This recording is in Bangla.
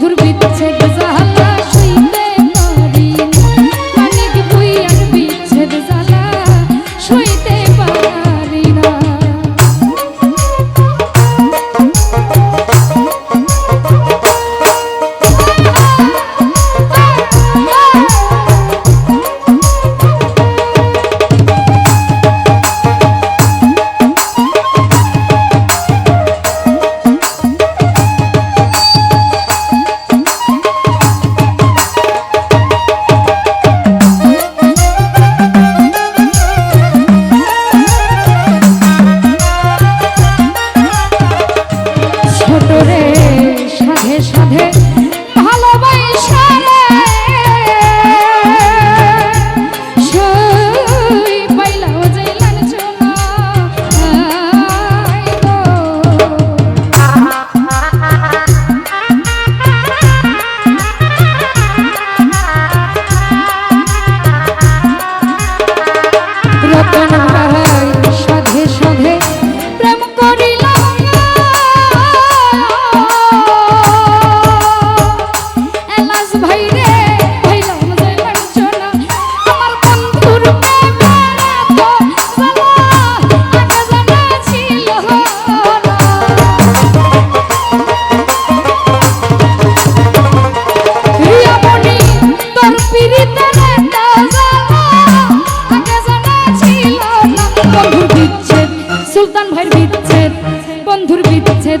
মধুর বিচ্ছে সুলতান ভাইয়ের বিচ্ছেদ বন্ধুর বিচ্ছেদ